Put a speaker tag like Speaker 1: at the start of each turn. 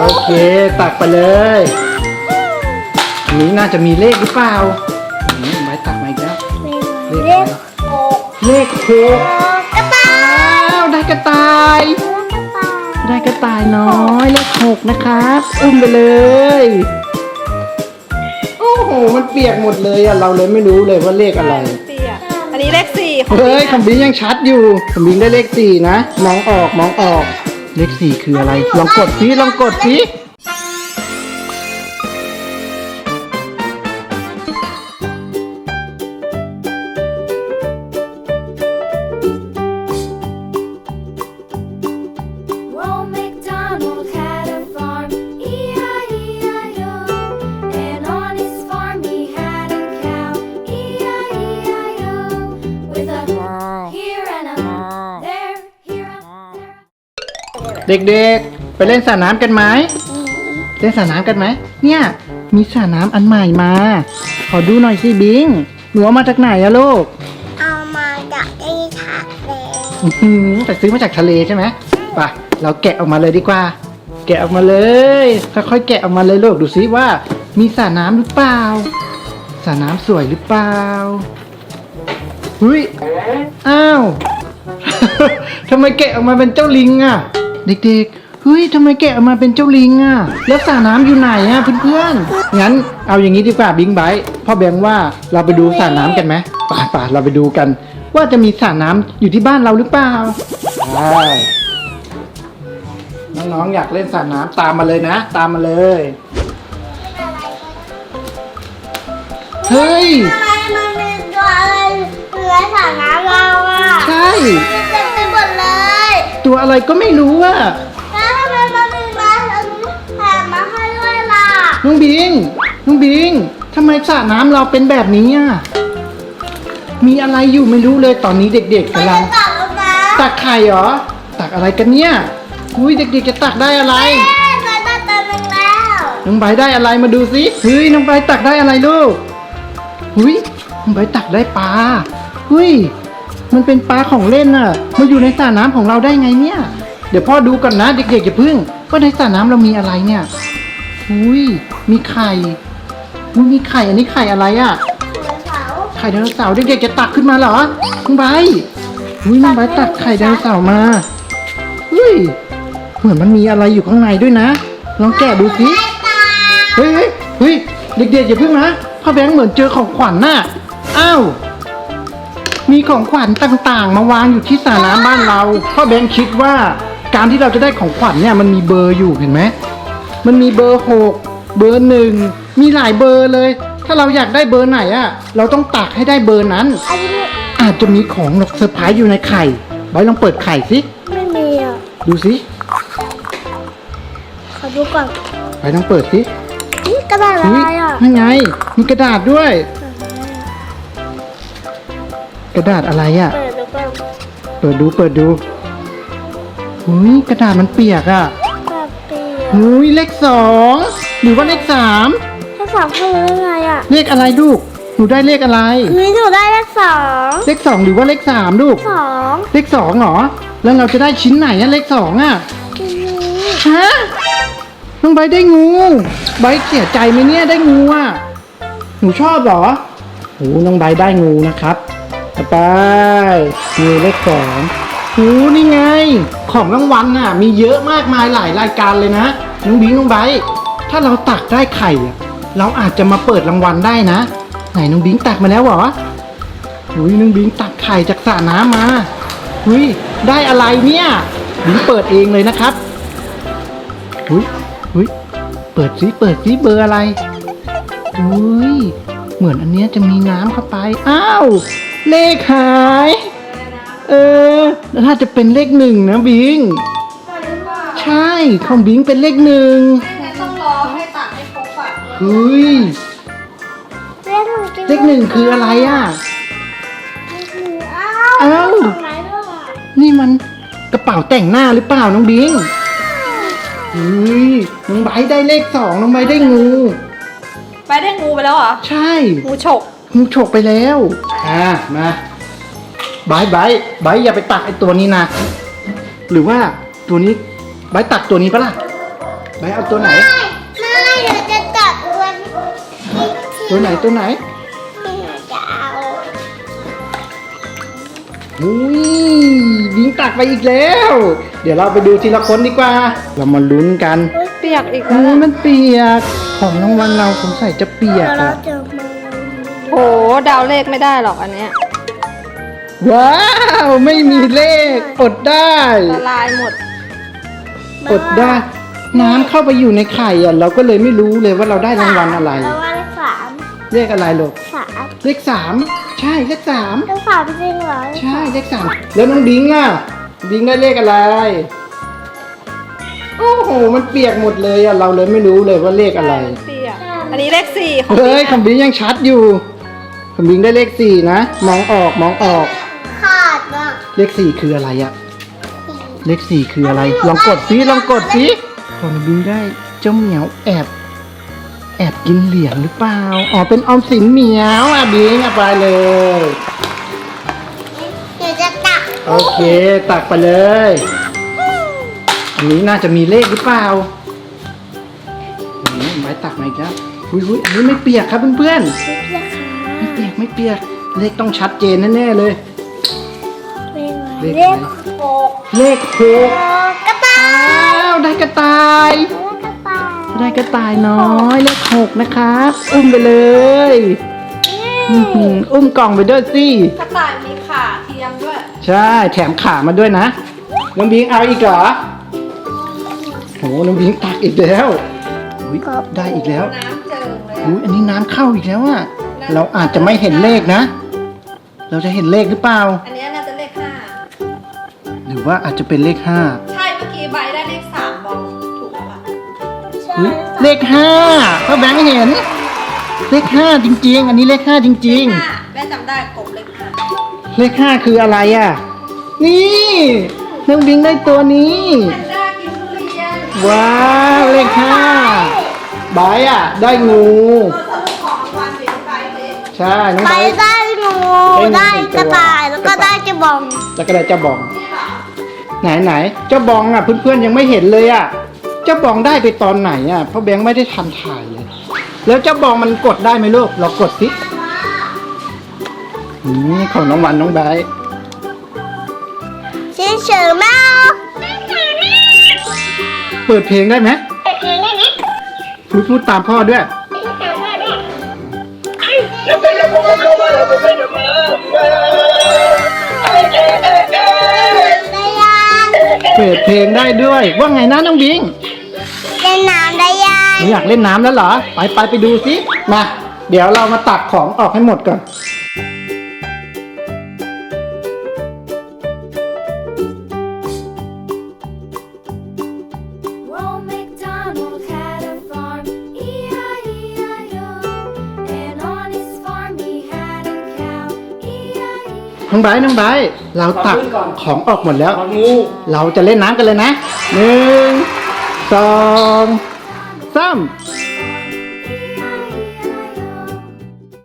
Speaker 1: โอเค ตักไปเลยอันนี้น่าจะมีเลขหรือเปล่าอันนี้ไม้ตักมาอีกแล้ว
Speaker 2: เลขหก
Speaker 1: เลขหก
Speaker 2: กระต่าย
Speaker 1: อ้าวได้กระต่าย
Speaker 2: กระต่าย
Speaker 1: ได้กระต่ายน้อยเลขหกนะครับ อุ้มไปเลย โอ้โห มันเปียกหมดเลยอะเราเลยไม่รู้เลยว่าเลขอะไร
Speaker 3: เตี้ยอันนี้เลขสี่ของ
Speaker 1: เฮ้ย
Speaker 3: พี่
Speaker 1: คำบิงยังชัดอยู่คำบิงได้เลขสี่นะ มองออก มองออก เลขสี่คืออะไร ลองกดสิลองกดสิ เด็กๆ ไปเล่นสระน้ำกันไหมเล่นสระน้ำกันไหม เนี่ย มีสระน้ำอันใหม่มา ขอดูหน่อยสิบิง หนูเอามาจากไหนอะลูก
Speaker 2: เอามาจากที่ถักเลย
Speaker 1: อื้อหือแต่ซื้อมาจากทะเลใช่ไหมไปเราแกะออกมาเลยดีกว่า แกะออกมาเลยค่อยๆแกะออกมาเลยลูกดูซิว่า มีสระน้ำหรือเปล่าสระน้ำสวยหรือเปล่าเฮ้ยอ้าว ทำไมแกะออกมาเป็นเจ้าลิงอะ เด็กๆ เฮ้ยทำไมแกะออกมาเป็นเจ้าลิงอะแล้วสระน้ำอยู่ไหนอะเพื่อนๆ งั้นเอาอย่างนี้ดีกว่าบิงไบท์พ่อแบงค์ว่าเราไปดูสระน้ำกันไหมไป่าเราไปดูกัน ว่าจะมีสระน้ำอยู่ที่บ้านเราหรือเปล่าใช่น้องๆอยากเล่นสระน้ำตามมาเลยนะ ตามมาเลย เฮ้ย
Speaker 2: ทำไม
Speaker 1: อะไรก็ไม่รู้อะ
Speaker 2: แล้วทำไมมันมีมาอันนี้แถมมาให้ด้วยล่ะ
Speaker 1: น้องบิงน้องบิงทำไมสระน้ำเราเป็นแบบนี้อะมีอะไรอยู่ไม่รู้เลยตอนนี้เด็กๆ
Speaker 2: มัน
Speaker 1: กำลั
Speaker 2: จะ
Speaker 1: ง
Speaker 2: กลับแล้วนะ
Speaker 1: ตักไข่เหรอตักอะไรกันเนี่ยอุ้ยเด็กๆจะตักได้อะไร
Speaker 2: เอ๊ะมันได้ตัวหนึ่งแล้ว
Speaker 1: น้องใบร์ทได้อะไรมาดูสิเฮ้ยน้องใบร์ทตักได้อะไรลูกหุยน้องใบร์ทตักได้ปลาเฮ้ย มันเป็นปลาของเล่นน่ะ มาอยู่ในสระน้ำของเราได้ไงเนี่ย เดี๋ยวพ่อดูก่อนนะ เด็กๆอย่าพึ่งว่าในสระน้ำเรามีอะไรเนี่ย อุ้ยมีไข่อุ้ยมีไข่ อันนี้ไข่อะไรอะ่ะ
Speaker 2: เสา
Speaker 1: ไข่ไดโนเสาร์เด็กๆจะตักขึ้นมาเหรอน้องใบร์ทอุ้ยน้องใบร์ทตักไข่ไดโนเสาร์มาเฮ้ย เหมือนมันมีอะไรอยู่ข้างในด้วยนะ ลองแกะดูสิ
Speaker 2: ได้ตา
Speaker 1: เฮ้ยเฮ้ยเฮ้ยเด็กๆอย่าเพิ่งนะพ่อแบงค์เหมือนเจอของขวัญน่ะ อ้าว มีของขวัญต่างๆ มาวางอยู่ที่สระน้ำบ้านเราพ่อแบงค์คิดว่าการที่เราจะได้ของขวัญเนี่ยมันมีเบอร์อยู่เห็นไหมมันมีเบอร์หกเบอร์หนึ่งมีหลายเบอร์เลย ถ้าเราอยากได้เบอร์ไหนอะเราต้องตักให้ได้เบอร์นั้น
Speaker 2: อันนี้
Speaker 1: อาจจะมีของเซอร์ไพรส์อยู่ในไข่ไบร์ทลองเปิดไข่สิ
Speaker 2: ไม่มีอะ
Speaker 1: ดูสิ
Speaker 2: ขอดูก่อน
Speaker 1: ไบร์ทลองเปิดสิ
Speaker 2: นี่กระดาษอะ
Speaker 1: อุ๊
Speaker 2: ไร
Speaker 1: ย
Speaker 2: อะ
Speaker 1: นั่นไงมีกระดาษด้วย กระดาษอะไรอะ่ะ
Speaker 2: เปิดดูก่อน
Speaker 1: เปิดดูเปิดดูหุยกระดาษมันเปียกอะ่ะ
Speaker 2: แบบเปียก
Speaker 1: หุยเลขสองหรือว่าเลขสาม
Speaker 2: ถ้าสองเข้ามาได้ไงอะ
Speaker 1: เลขอะไรลูกหนูได้เลขอะไร
Speaker 2: นี่หนูได้เลขสอง
Speaker 1: เลขสองหรือว่าเลขสามลูก
Speaker 2: สอง
Speaker 1: เลขสองเหรอแล้วเราจะได้ชิ้นไหนอะเลขสองอะ
Speaker 2: ทีนี้
Speaker 1: ฮะน้องใบร์ทได้งูใบร์ทเสียใจไหมเนี่ยได้งูอะหนูชอบเหรอโอ้น้องใบร์ทได้งูนะครับ ต่อไปงูเลขสองโอ้นี่ไง ของรางวัลน่ะ มีเยอะมากมายหลายรายการเลยนะน้องบิงน้องใบร์ทถ้าเราตักได้ไข่อะเราอาจจะมาเปิดรางวัลได้นะ ไหนน้องบิงตักมาแล้วเหรออุ้ยน้องบิงตักไข่จากสระน้ำมาอุ้ยได้อะไรเนี่ยบิงเปิดเองเลยนะครับอุ้ยอุ้ยเปิดซิเปิดซิเบอร์อะไรอุ้ยเหมือนอันเนี้ยจะมีน้ำเข้าไป อ้าว เลขหาย เออแล้วถ้าจะเป็นเลขหนึ่งนะบิง ใช่ของบิงเป็นเลขหนึ่ง
Speaker 3: ต้องรอให้ตัดให้ครบอะ
Speaker 1: เฮ้ย
Speaker 2: เลขหนึ่ง
Speaker 1: เลขหนึ่งคืออะไรอะ
Speaker 2: อ้าว
Speaker 1: อ้าว
Speaker 2: ไหนด้วยอะ
Speaker 1: นี่มันกระเป๋าแต่งหน้าหรือเปล่าน้องบิงเฮ้ยน้องไบร์ทได้เลขสองน้องไบร์ทได้งู
Speaker 3: ไปได้งูไปแล้วเหรอ
Speaker 1: ใช่
Speaker 3: งูฉก
Speaker 1: งูฉกไปแล้วอ่ามาบายบายบายอย่าไปตักไอตัวนี้นะ หรือว่าตัวนี้บายตักตัวนี้ปะล่ะใบเอาตัวไหน
Speaker 2: ไม่ไม่หนูจะตัดวัน
Speaker 1: ตัวไหนตัวไหน
Speaker 2: ที่หนูจะเอา
Speaker 1: อุ้ยบิงตักไปอีกแล้ว เดี๋ยวเราไปดูทีละคนดีกว่า เรามาลุ้นกัน
Speaker 3: เปียกอีก
Speaker 1: อุ้
Speaker 3: แล้ว
Speaker 1: ย
Speaker 3: นะ
Speaker 1: มันเปียก ของรางวัลเราสงสัยจะเปียก
Speaker 2: เรา
Speaker 1: อะ
Speaker 2: จะมา
Speaker 3: โหเดาวเลขไม่ได้หรอกอันเนี้ย
Speaker 1: ว้าว ไม่มีเลข อดได้
Speaker 3: ละลายหมด
Speaker 1: อดได้ น้ำเข้าไปอยู่ในไข่อะ เราก็เลยไม่รู้เลยว่าเราได้รางวัลอะไร
Speaker 2: เราว่าเลขสาม
Speaker 1: เลขอะไรลูก
Speaker 2: สาม
Speaker 1: เลขสามใช่เลขสาม
Speaker 2: เลขสามจริงเหรอ
Speaker 1: ใช่เลขสามแล้วน้องบิงล่ะบิงได้เลขอะไรโอ้โหมันเปียกหมดเลยอะเราเลยไม่รู้เลยว่าเลขอะไร
Speaker 3: เปียกอันนี้เลขสี่ของ
Speaker 1: เฮ้ย
Speaker 3: บิ๊ก
Speaker 1: คำบิงยังชัดอยู่ คำบิงได้เลขสี่นะ มองออกมองออก
Speaker 2: ขาดอะ
Speaker 1: เลขสี่คืออะไรอะเลขสี่คืออะไร ลองกดซิลองกดซิคนบิงได้เจ้าเหมียวแอบ แอบกินเหรียญหรือเปล่า อ๋อเป็นออมสินเหมียวอะบิงเอาไปเลย
Speaker 2: หนูจะตัก
Speaker 1: โอเค ตักไปเลย อันนี้น่าจะมีเลขหรือเปล่าอืมไม้ตักมาอีกแล้วหุยหุยอันนี้ไม่เปียกครับเพื่อน
Speaker 2: เพื่อนค่ะ
Speaker 1: ๆไม่เปียกไม่เปียก เลขต้องชัดเจนแน่ๆเลย เลข
Speaker 2: เลข
Speaker 1: หกเลขหก
Speaker 2: กระต่าย
Speaker 1: อ้าวได้กระต่าย
Speaker 2: กระต่าย
Speaker 1: ได้กระต่ายน้อยเลขหกนะครับอุ้มไปเลยอื้อหืออุ้มกล่องไปด้วยสิ
Speaker 3: กระต่ายมีขาเทียมด้วย
Speaker 1: ใช่แถมขามาด้วยนะน้องบิงเอาอีกเหรอโหน้องบิงตักอีกแล้วอุ๊ยได้อีกแล้ว
Speaker 3: น้ำเจิงเลย
Speaker 1: อุ้ยอันนี้น้ำเข้าอีกแล้วอะ เราอาจจะไม่เห็นเลขนะ เราจะเห็นเลขหรือเปล่า
Speaker 3: อันนี้น่าจะเลขห้า
Speaker 1: หรือว่าอาจจะเป็นเลขห้า
Speaker 3: ใช่เมื่อกี้ใบได้เลขสามบอลถูกแล้วล่ะ
Speaker 1: อุ๊ยเลขห้าพ่อแบงค์เห็น เลขห้าจริง ๆ อันนี้เลขห้าจริง
Speaker 3: ห้าแม่จำได้กบเลขห้า
Speaker 1: ๆ เลขห้าคืออะไรอะ นี่น้องบิงได้ตัวนี้
Speaker 3: แพนด้ากินทุเรียน
Speaker 1: ว้าวเลขห้าบายอะ ได้งู
Speaker 3: ตัว ใช่
Speaker 1: น้อง
Speaker 2: ไป
Speaker 1: บาย
Speaker 2: ได้งูได้กระต่ายแล้วก็ได้กระบอง
Speaker 1: แล้วก็ได้เจ้าบอง ไหนไหนเจ้าบองอะ เพื่อนๆยังไม่เห็นเลยอะ เจ้าบองได้ไปตอนไหนอะเพราะแบงค์ไม่ได้ทันถ่ายเลยแล้วเจ้าบองมันกดได้ไหมลูกเรากดสินี่ของน้องวันน้องไบร์ท
Speaker 2: ชินเฉิงแมว
Speaker 1: เปิดเพลงได้ไหม
Speaker 2: เพลงได้ไหม
Speaker 1: พูดพูดตามพ่อด้วย
Speaker 2: ได้ยัง
Speaker 1: เปิดเพลงได้ด้วย ว่าไงนะน้องบิง
Speaker 2: เล่นน้ำได้ยัง
Speaker 1: หนูอยากเล่นน้ำแล้วเหรอ ไปไปไปดูสิ มา เดี๋ยวเรามาตักของออกให้หมดก่อน น้องไบร์ทน้องไบร์ทเราตักของออกหมดแล้วเราจะเล่นน้ำกันเลยนะหนึ่งสองสาม